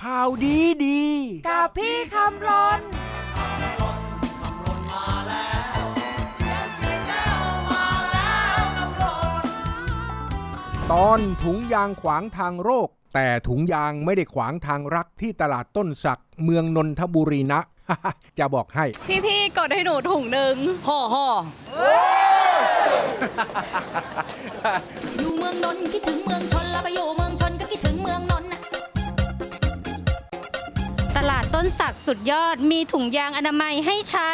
ข่าวดีดี กับพี่คำรนตอนถุงยางขวางทางโรค แต่ถุงยางไม่ได้ขวางทางรักที่ตลาดต้นสักเมืองนนทบุรีนะ จะบอกให้ พี่ๆกดให้หนูถุงหนึ่งห่อห่ออยู่เมืองนนท์คิดถึงเมืองชนแล้วไปอยู่เมืองชนก็คิดถึง ลาดต้นสักสุดยอดมีถุงยางอนามัยให้ใช้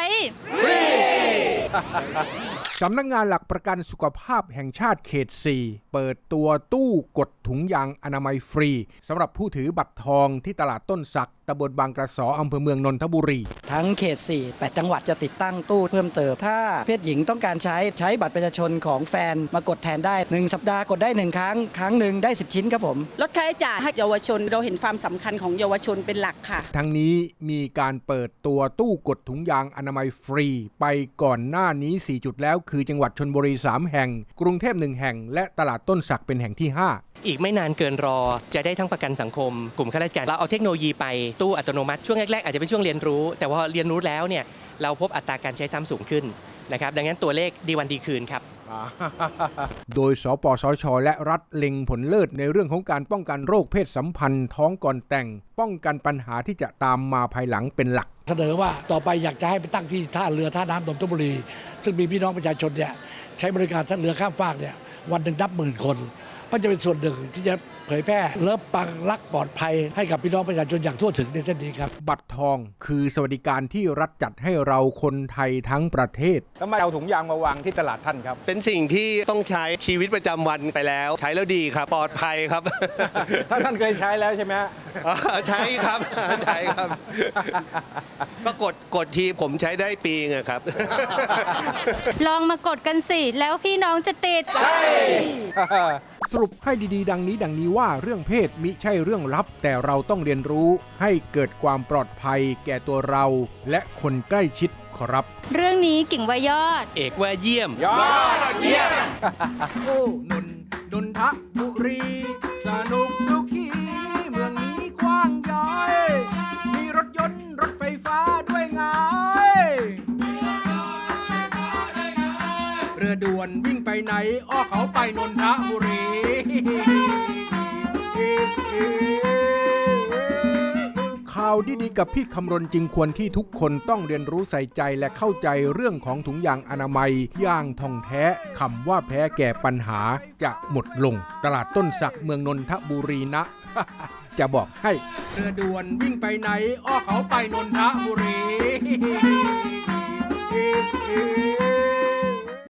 สำนักงานหลักประกันสุขภาพแห่งชาติเขต 4 เปิดตัวตู้กด ถุงยางอนามัยฟรีสำหรับผู้ถือบัตรทองที่ตลาดต้นสักตำบลบางกระสออำเภอเมืองนนทบุรี ทั้งเขต 4 8 จังหวัดจะติดตั้งตู้เพิ่มเติม ถ้าเพศหญิงต้องการใช้ใช้บัตรประชาชนของแฟนมากดแทนได้ 1 สัปดาห์กดได้ 1 ครั้ง ครั้งหนึ่งได้ 10 ชิ้นครับผม ลดค่าใช้จ่ายให้เยาวชนเราเห็นความสำคัญของเยาวชนเป็นหลักค่ะ ทั้งนี้มีการเปิดตัวตู้กดถุงยางอนามัยฟรี ไปก่อนหน้านี้ 4 จุดแล้ว คือจังหวัดชนบุรี 3 แห่ง กรุงเทพ1แห่ง และตลาดต้นสักเป็นแห่งที่ 5 อีกไม่นานเกินรอจะได้ทั้งประกันสังคม กลุ่มข้าราชการเราเอาเทคโนโลยีไปตู้อัตโนมัติช่วงแรกๆอาจจะเป็นช่วงเรียนรู้ แต่พอเรียนรู้แล้วเนี่ยเราพบอัตราการใช้ซ้ำสูงขึ้นนะครับดังนั้นตัวเลขดีวันดีคืนครับ โดยสปสช และรัฐเล็งผลเลิศในเรื่องของการป้องกันโรคเพศสัมพันธ์ท้องก่อนแต่ง ป้องกันปัญหาที่จะตามมาภายหลังเป็นหลัก เสนอว่าต่อไปอยากจะให้ไปตั้งที่ท่าเรือท่าน้ำนนทบุรี ซึ่งมีพี่น้องประชาชนเนี่ยใช้บริการท่าเรือข้ามฟากเนี่ยวันหนึ่งนับหมื่นคน ก็จะเป็นส่วนหนึ่งที่จะเผยแพร่เลิฟปังรักปลอดภัยให้กับพี่น้องประชาชนอย่างทั่วถึงในเส้นนี้ครับบัตรทองคือสวัสดิการที่รัฐจัดให้เราคนไทยทั้งประเทศแล้วมาเอาถุงยางมาวางที่ตลาดท่านครับ เป็นสิ่งที่ต้องใช้ชีวิตประจำวันไปแล้ว ใช้แล้วดีครับ ปลอดภัยครับ ถ้าท่านเคยใช้แล้วใช่ไหมฮะอ่าใช้ครับใช้ครับ ก็กดกดทีผมใช้ได้ปีไงครับ ลองมากดกันสิแล้วพี่น้องจะติด สรุปให้ดีๆ ดังนี้ดังนี้ว่าเรื่องเพศมิใช่เรื่องลับ แต่เราต้องเรียนรู้ให้เกิดความปลอดภัยแก่ตัวเรา และคนใกล้ชิดขอรับ เรื่องนี้กิ่งว่ายอด เอกว่าเยี่ยม ยอดเยี่ยมโอ้นนนนทบุรีสนุ ด่วนวิ่งไปไหน อ้อเขาไปนนทบุรีข่าวดีๆกับพี่คำรณจึงควรที่ทุกคนต้องเรียนรู้ใส่ใจและเข้าใจเรื่องของถุงยางอนามัยย่างทองแท้คำว่าแพ้แก่ปัญหาจะหมดลง ตลาดต้นสักเมืองนนทบุรีนะ จะบอกให้เรือด่วนวิ่งไปไหน อ้อเขาไปนนทบุรี